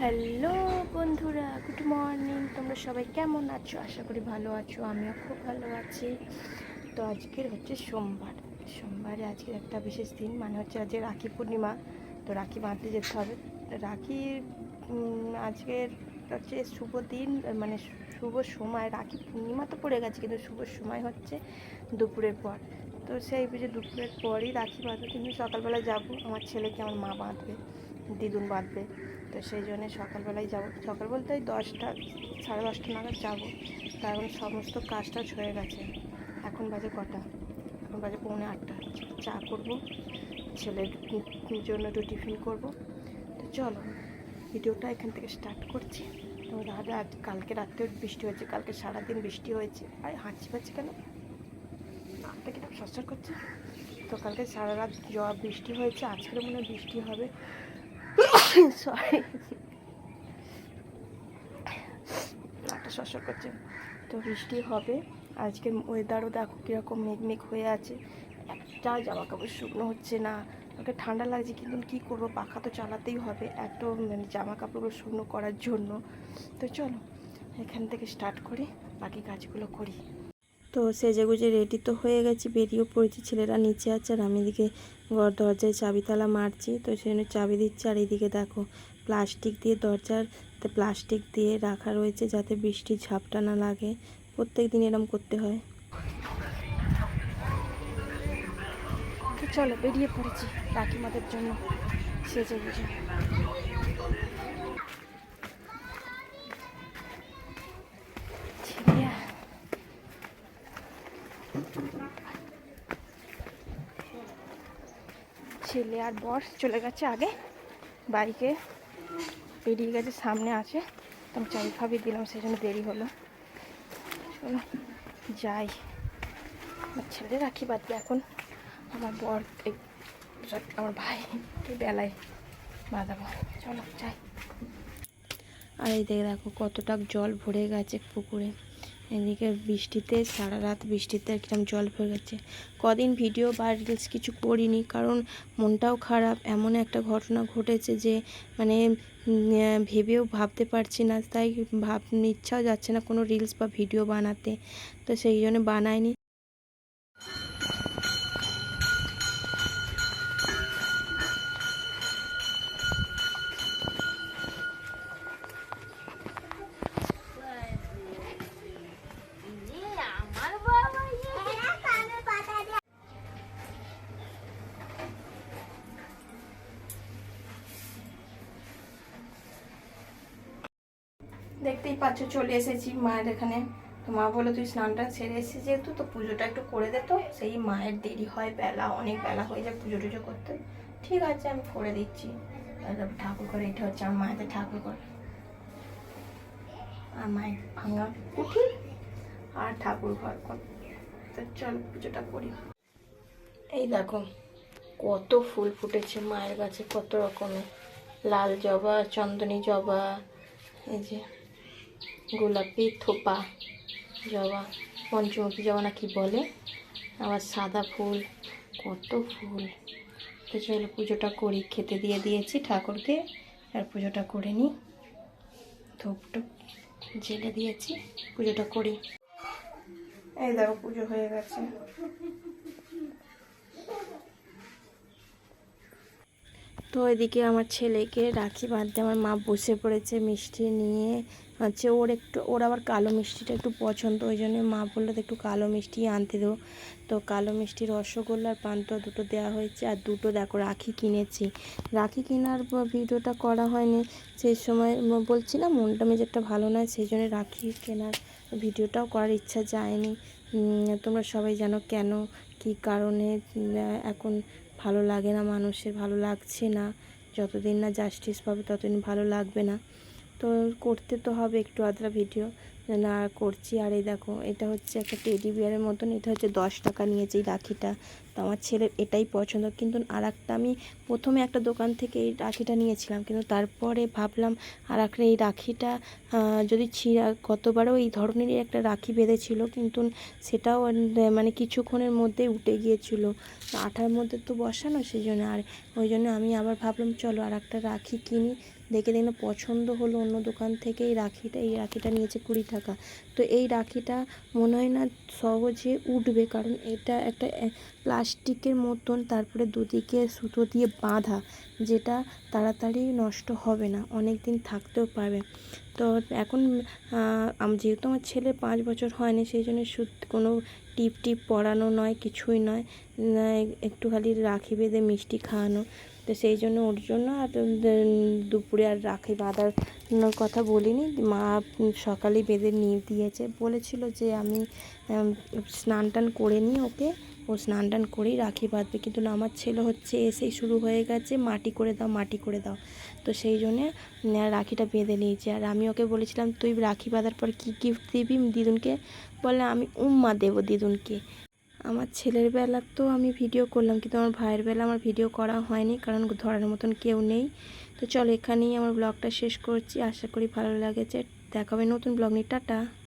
Hello বন্ধুরা, good morning. তোমরা সবাই কেমন আছো? আশা করি ভালো আছো, আমিও খুব ভালো আছি। তো আজকের হচ্ছে সোমবার। সোমবারে আজকের একটা বিশেষ দিন মানে হচ্ছে আজকে রাখি পূর্ণিমা। তো রাখি বাঁধতে যেতে হবে। তো রাখির আজকের হচ্ছে শুভ দিন মানে শুভ সময়। রাখি পূর্ণিমা তো পড়ে গেছে, কিন্তু শুভ সময় হচ্ছে দুপুরের পর। তো সেই বুঝে দুপুরের পরই রাখি বাঁধবো। কিন্তু সকালবেলা যাব, আমার ছেলেকে আমার মা বাঁধবে, দিদুন বাঁধবে। তো সেই জন্য সকালবেলায় যাব। সকাল বলতে ওই দশটা, সাড়ে দশটা নাগাদ যাব। কারণ সমস্ত কাজ টাজ হয়ে গেছে। এখন বাজে কটা? এখন বাজে পৌনে আটটা। চা করব ছেলের জন্য একটু টিফিন করব। তো চলো, ভিডিওটা এখান থেকে স্টার্ট করছি। তো দাদা, আজ কালকে রাত্রে বৃষ্টি হয়েছে। কালকে সারাদিন বৃষ্টি হয়েছে। আর হাঁচি পাচ্ছি কেন? নাকটা কীরকম সরসর করছে। তো কালকে সারা রাত জল বৃষ্টি হয়েছে। আজকের মনে বৃষ্টি হবে। সরি নাকটা সরসর করছে। তো বৃষ্টি হবে। আজকে ওয়েদারও দেখো কীরকম মেঘমেঘ হয়ে আছে। একটা জামা কাপড় শুকনো হচ্ছে না। আমাকে ঠান্ডা লাগছে, কিন্তু কী করব? পাখা তো চালাতেই হবে। এত মানে জামা কাপড়গুলো শুকনো করার জন্য। তো চলো, এখান থেকে স্টার্ট করি। বাকি কাজগুলো করি। তো সেজে গুজে রেডি তো হয়ে গেছি, বেরিয়েও পড়েছি ছেলেরা নিচে আছে আর আমি এদিকে ঘর দরজায় চাবি তালা মারছি, তো সেই জন্য চাবি দিচ্ছি। আর এইদিকে দেখো, প্লাস্টিক দিয়ে দরজার প্লাস্টিক দিয়ে রাখা রয়েছে যাতে বৃষ্টির ঝাপটা না লাগে। প্রত্যেক দিন এরম করতে হয়। চলো, বেরিয়ে পড়েছি কাকিমাদের জন্য সেজে গুজে ছেলে ছেলে আর বর চলে গেছে আগে। বাইকে বেরিয়ে গেছে, সামনে আছে। তো আমি চাবি ফাবি দিলাম, সেই জন্য দেরি হলো। চলো, যাই। আমার ছেলে রাখি বাদবে এখন আমার বর এই আমার ভাই বেলায় বাঁধাবো। চলো, যাই। আর এই দেখে দেখো কতটা জল ভরে গেছে পুকুরে। এদিকে বৃষ্টিতে সারা রাত বৃষ্টিতে একদম জল পড়ে গেছে। কদিন ভিডিও বা রিলস কিছু করিনি কারণ মনটাও খারাপ। এমন একটা ঘটনা ঘটেছে যে মানে ভেবেও ভাবতে পারছি না। তাই ভাব ইচ্ছাও যাচ্ছে না কোনো রিলস বা ভিডিও বানাতে। তো সেই জন্য বানাইনি। দেখতেই পাচ্ছ, চলে এসেছি মায়ের এখানে। তো মা বলে তুই স্নানটা সেরে এসেছিস যেহেতু, তো পুজোটা একটু করে দে তো। সেই মায়ের দেরি হয়, বেলা, অনেক বেলা হয়ে যায় পুজো টুজো করতে। ঠিক আছে, আমি করে দিচ্ছি। ঠাকুর করে এটা হচ্ছে আমার মায়েদের ঠাকুর করে আর মায়ের ভাঙা উঠি আর ঠাকুর ঘর কর। তো চল, পুজোটা করি। এই দেখো, কত ফুল ফুটেছে মায়ের কাছে কত রকমের। লাল জবা, চন্দনী জবা, এই যে। গোলাপি থোপা জবা পঞ্চমুখী জবা না কি বলে? আবার সাদা ফুল কত ফুল। তো চলো পুজোটা করি খেতে দিয়ে দিয়েছি ঠাকুরকে আর পুজোটা করে নিই। ধূপ টুপ জেলে দিয়েছি পুজোটা করি। এই দেখো পুজো হয়ে গেছে। তো এদিকে আমার ছেলেকে রাখি বাঁধতে আমার মা বসে পড়েছে মিষ্টি নিয়ে। হচ্ছে ওর একটু, ওর আবার কালো মিষ্টিটা একটু পছন্দ, ওই জন্য মা বলল তো একটু কালো মিষ্টি আনতে দেবো। তো কালো মিষ্টি রসগোল্লা আর পান্তুয়া দুটো দেওয়া হয়েছে, আর দুটো দেখো রাখি কিনেছি। রাখি কেনার ভিডিওটা করা হয়নি, সেই সময় ম- বলছি না মনটা মেজারটা ভালো নয়, সেই জন্য রাখি কেনার ভিডিওটাও করার ইচ্ছা যায়নি। তোমরা সবাই জানো কেন, কী কারণে এখন ভালো লাগে না মানুষের, ভালো লাগছে না। যতদিন না জাস্টিস পাবে ততদিন ভালো লাগবে না। তো করতে তো হবে একটু আধরা ভিডিও। না করছি। আর এই দেখো, এটা হচ্ছে একটা টেডি বিয়ারের মতন। এটা হচ্ছে দশ টাকা নিয়েছে এই রাখিটা। তো আমার ছেলের এটাই পছন্দ। কিন্তু আর একটা আমি প্রথমে একটা দোকান থেকে এই রাখিটা নিয়েছিলাম। কিন্তু তারপরে ভাবলাম আর একটা এই রাখিটা যদি ছিঁড়া গতবারও এই ধরনেরই একটা রাখি বেঁধেছিল কিন্তু সেটাও মানে কিছুক্ষণের মধ্যে উঠে গিয়েছিল। আঠার মধ্যে তো বসানো সেই জন্য আর ওই জন্য আমি আবার ভাবলাম চলো আর একটা রাখি কিনি। দেখে দেখলাম পছন্দ হলো অন্য দোকান থেকে এই রাখিটা এই রাখিটা নিয়েছে কুড়ি টাকা। তো এই রাখিটা মনে হয় না সহজে উঠবে কারণ এটা একটা আহ, প্লাস্টিকের মতন তারপরে দুদিকে সুতো দিয়ে বাঁধা, যেটা তাড়াতাড়ি নষ্ট হবে না অনেক দিন থাকতেও পারবে। তো এখন যেহেতু আমার ছেলে পাঁচ বছর হয়নি, সেই জন্য কোনো টিপ টিপ পরানো নয়, কিছুই নয় একটু খালি রাখি বেঁধে মিষ্টি খাওয়ানো। তো সেই জন্য ওর জন্য আর দুপুরে আর রাখি বাঁধার কথা বলিনি। মা সকালে বেঁধে নিয়ে দিয়েছে। বলেছিল যে আমি, স্নান টান করে নিই ওকে। ও স্নান টান করেই রাখি বাঁধবে। কিন্তু না, আমার ছেলে হচ্ছে এসেই শুরু হয়ে গেছে, মাটি করে দাও, মাটি করে দাও। তো সেই জন্যে রাখিটা বেঁধে নিয়েছে। আর আমি ওকে বলেছিলাম, তুই রাখি বাঁধার পর কী গিফট দিবি? দিদুনকে বলে আমি উম্মা দেবো দিদুনকে। আমার ছেলের বেলা তো আমি ভিডিও করলাম, কিন্তু আমার ভাইয়ের বেলা আমার ভিডিও করা হয়নি, কারণ ধরার মতন কেউ নেই। তো চলো এখানেই আমার ব্লগটা শেষ করছি। আশা করি ভালো লাগেছে। দেখা হবে নতুন ব্লগ নিয়ে। টাটা।